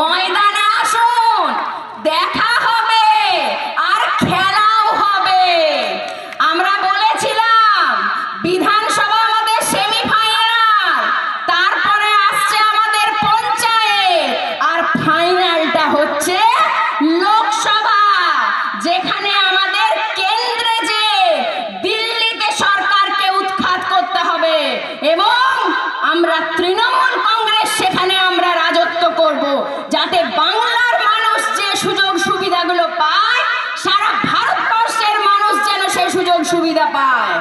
ময়দানে সুবিধাগুলো পায়, সারা ভারতবর্ষের মানুষ যেন সেই সুযোগ সুবিধা পায়।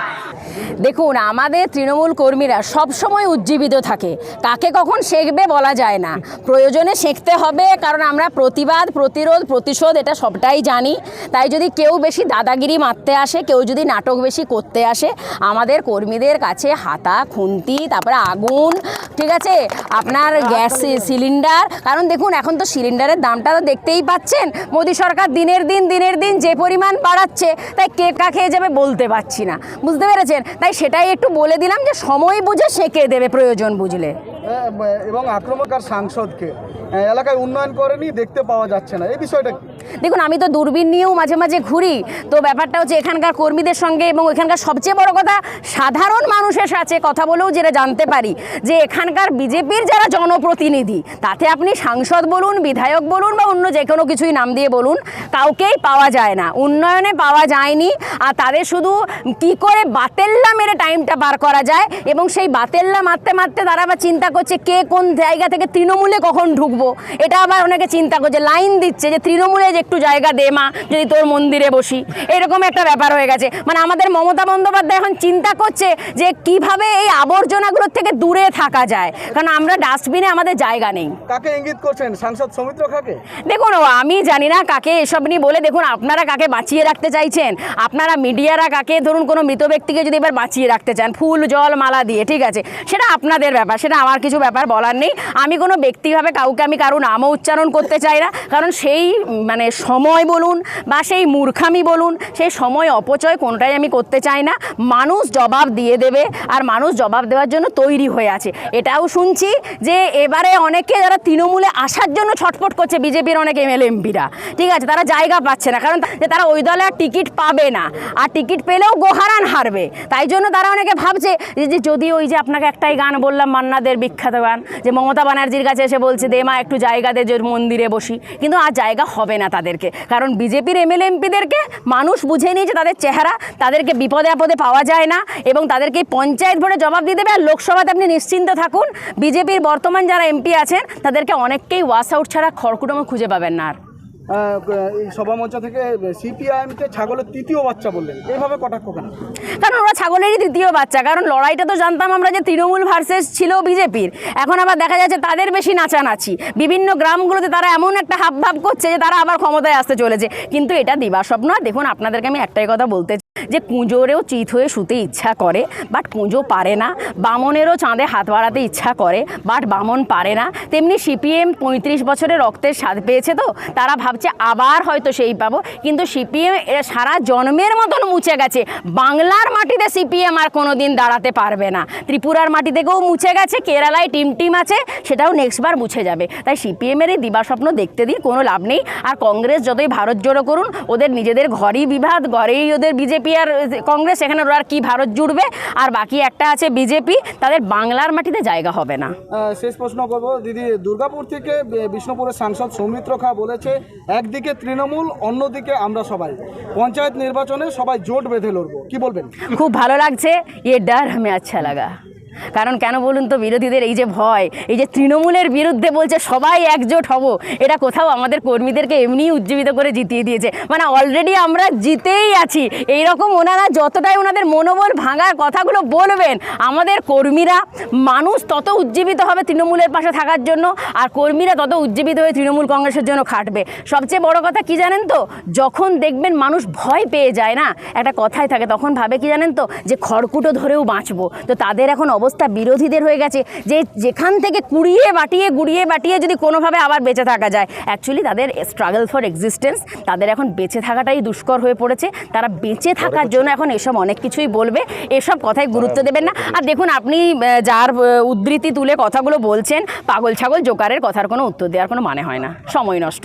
দেখুন, আমাদের তৃণমূল কর্মীরা সব সময় উজ্জীবিত থাকে। কাকে কখন শেখবে বলা যায় না। প্রয়োজনে শেখতে হবে, কারণ আমরা প্রতিবাদ, প্রতিরোধ, প্রতিশোধ এটা সবটাই জানি। তাই যদি কেউ বেশি দাদাগিরি মারতে আসে, কেউ যদি নাটক বেশি করতে আসে, আমাদের কর্মীদের কাছে হাতা, খুন্তি, তারপরে আগুন ঠিক আছে? আপনার গ্যাস সিলিন্ডার কারণ দেখুন এখন তো সিলিন্ডারের দামটা তো দেখতেই পাচ্ছেন। মোদী সরকার দিনের দিন দিনের দিন যে পরিমাণ বাড়াচ্ছে তাই কে কা খেয়ে যাবে বলতে পারছি না। বুঝতে পেরেছেন? তাই সেটাই একটু বলে দিলাম যে সময় বুঝে সেঁকে দেবে প্রয়োজন বুঝলে। এবং আক্রমণকার সাংসদকে এলাকায় উন্নয়ন করেনি দেখতে পাওয়া যাচ্ছে না। এই বিষয়টা? দেখুন, আমি তো দূরবীন নিয়েও মাঝে মাঝে ঘুরি। তো ব্যাপারটা হচ্ছে এখানকার কর্মীদের সঙ্গে এবং এখানকার সবচেয়ে বড় কথা, সাধারণ মানুষের সাথে কথা বলেও যেটা জানতে পারি যে এখানকার বিজেপির যারা জনপ্রতিনিধি, তাতে আপনি সাংসদ বলুন, বিধায়ক বলুন বা অন্য যে কোনো কিছুই নাম দিয়ে বলুন, কাউকেই পাওয়া যায় না। উন্নয়নে পাওয়া যায়নি। আর তাদের শুধু কি করে বাতেল্লা মেরে টাইমটা পার করা যায় এবং সেই বাতেল্লা মারতে মারতে তারা আবার চিন্তা করছে কে কোন জায়গা থেকে তৃণমূলে কখন ঢুকবো। এটা আবার অনেকে চিন্তা করছে, লাইন দিচ্ছে যে তৃণমূলে যে একটু জায়গা দে মা যদি তোর মন্দিরে বসি। এরকম একটা ব্যাপার হয়ে গেছে। মানে আমাদের মমতা বন্দ্যোপাধ্যায় এখন চিন্তা করছে যে কীভাবে এই আবর্জনাগুলোর থেকে দূরে থাকা যায়। কারণ আমরা ডাস্টবিনে আমাদের জায়গা নেই। কাকে ইঙ্গিত করছেন? সাংসদ সৌমিত্র খাকে দেখুন আমি জানি না কাকে এসব নিয়ে বলে। দেখুন আপনারা কাকে বাঁচিয়ে রাখতে চাইছেন? আপনারা মিডিয়ারা কাকে ধরুন কোনো মৃত ব্যক্তিকে যদি এবার বাঁচিয়ে রাখতে চান ফুল জল মালা দিয়ে ঠিক আছে? সেটা আপনাদের ব্যাপার সেটা আমার কিছু ব্যাপার বলার নেই। আমি কোনো ব্যক্তিভাবে কাউকে আমি কারও নামও উচ্চারণ করতে চাই না। কারণ সেই উম, মানে সময় বলুন বা সেই মূর্খামি বলুন সেই সময় অপচয় কোনটাই আমি করতে চাই না। মানুষ জবাব দিয়ে দেবে আর মানুষ জবাব দেওয়ার জন্য তৈরি হয়ে আছে। এটাও শুনছি যে এবারে অনেকে যারা তৃণমূলে আসার জন্য ছটফট করছে বিজেপির অনেক এমএলএ এমপিরা ঠিক আছে, তারা জায়গা পাচ্ছে না। কারণ যে তারা ওই দলে আর টিকিট পাবে না। আর টিকিট পেলেও গোহারান হারবে। তাই জন্য তারা অনেকে ভাবছে যে যদি ওই যে আপনাকে একটাই গান বললাম, মান্নাদের বিখ্যাত গান, যে মমতা ব্যানার্জির কাছে এসে বলছে, দে মা, একটু জায়গা দে মন্দিরে বসি। কিন্তু আর জায়গা হবে না। তাদেরকে। কারণ বিজেপির এমএলএ এমপিদেরকে মানুষ বুঝে নিয়েছে তাদের চেহারা, তাদেরকে বিপদে আপদে পাওয়া যায় না এবং তাদেরকে পঞ্চায়েত ভোটে জবাব দিয়ে দেবে আর লোকসভাতে আপনি নিশ্চিন্ত থাকুন। বিজেপির বর্তমান যারা এমপি আছেন, তাদেরকে অনেককেই ওয়াশ আউট ছাড়া খড়কুটমো খুঁজে পাবেন না আর। কারণ ছাগলেরই তৃতীয় বাচ্চা, কারণ লড়াইটা তো জানতাম আমরা যে তৃণমূল ভার্সেস ছিল বিজেপির। এখন আবার দেখা যাচ্ছে তাদের বেশি নাচানাচি। বিভিন্ন গ্রামগুলোতে তারা এমন একটা করছে যে তারা আবার ক্ষমতায় আসতে চলেছে। কিন্তু এটা দিবা স্বপ্ন দেখুন, আপনাদেরকে আমি একটাই কথা বলতে যে কুঁজোরেও চিত হয়ে শুতে ইচ্ছা করে বাট কুঁজো পারে না। বামনেরও চাঁদে হাত বাড়াতে ইচ্ছা করে বাট বামন পারে না। তেমনি সিপিএম পঁয়ত্রিশ বছরের রক্তের স্বাদ পেয়েছে তো, তারা ভাবছে আবার হয়তো সেই পাবো। কিন্তু সিপিএম এরা সারা জন্মের মতন মুছে গেছে। বাংলার মাটিতে সিপিএম আর কোনো দিন দাঁড়াতে পারবে না। ত্রিপুরার মাটি থেকেও মুছে গেছে, কেরালায় টিম টিম আছে, সেটাও নেক্সটবার মুছে যাবে। তাই সিপিএমের এই দিবাস্বপ্ন দেখতে দিয়ে কোনো লাভ নেই। আর কংগ্রেস যতই ভারত জোড়ো করুন, ওদের নিজেদের ঘরেই বিভাদ ঘরেই ওদের বিজেপি আর কংগ্রেস এখানে ওরা আর কি ভারত জুড়বে? আর বাকি একটা আছে বিজেপি তাদের বাংলার মাটিতে জায়গা হবে না। শেষ প্রশ্ন করব। দিদি দুর্গাপুর থেকে বিষ্ণুপুরের সাংসদ সৌমিত্র খা বলেছে একদিকে তৃণমূল অন্যদিকে আমরা সবাই। পঞ্চায়েত নির্বাচনে সবাই জোট বেঁধে লড়বো। কি বলবেন? খুব ভালো লাগছে। এ ডার আমি আচ্ছা লাগা। কারণ কেন বলুন তো বিরোধীদের এই যে ভয়, এই যে তৃণমূলের বিরুদ্ধে বলছে সবাই একজোট হব, এটা কোথাও আমাদের কর্মীদেরকে এমনি উজ্জীবিত করে জিতিয়ে দিয়েছে। মানে অলরেডি আমরা জিতেই আছি। এই রকম ওনারা যতটাই ওনাদের মনোবল ভাঙার কথাগুলো বলবেন, আমাদের কর্মীরা মানুষ তত উজ্জীবিত হবে তৃণমূলের পাশে থাকার জন্য, আর কর্মীরা তত উজ্জীবিত হয়ে তৃণমূল কংগ্রেসের জন্য খাটবে। সবচেয়ে বড় কথা কি জানেন তো? যখন দেখবেন মানুষ ভয় পেয়ে যায় না, একটা কথাই থাকে, তখন ভাবে কি জানেন তো? যে খড়কুটো ধরেও বাঁচবো। তো তাদের এখন অবস্থা বিরোধীদের হয়ে গেছে যে যেখান থেকে কুড়িয়ে বাটিয়ে গুড়িয়ে বাটিয়ে যদি কোনোভাবে আবার বেঁচে থাকা যায়। অ্যাকচুয়ালি তাদের স্ট্রাগল ফর এক্সিস্টেন্স তাদের এখন বেঁচে থাকাটাই দুষ্কর হয়ে পড়েছে। তারা বেঁচে থাকার জন্য এখন এসব অনেক কিছুই বলবে এসব কথায় গুরুত্ব দেবেন না। আর দেখুন আপনি যার উদ্ধৃতি তুলে কথাগুলো বলছেন পাগল ছাগল জোকারের কথার কোনো উত্তর দেওয়ার কোনো মানে হয় না। সময় নষ্ট।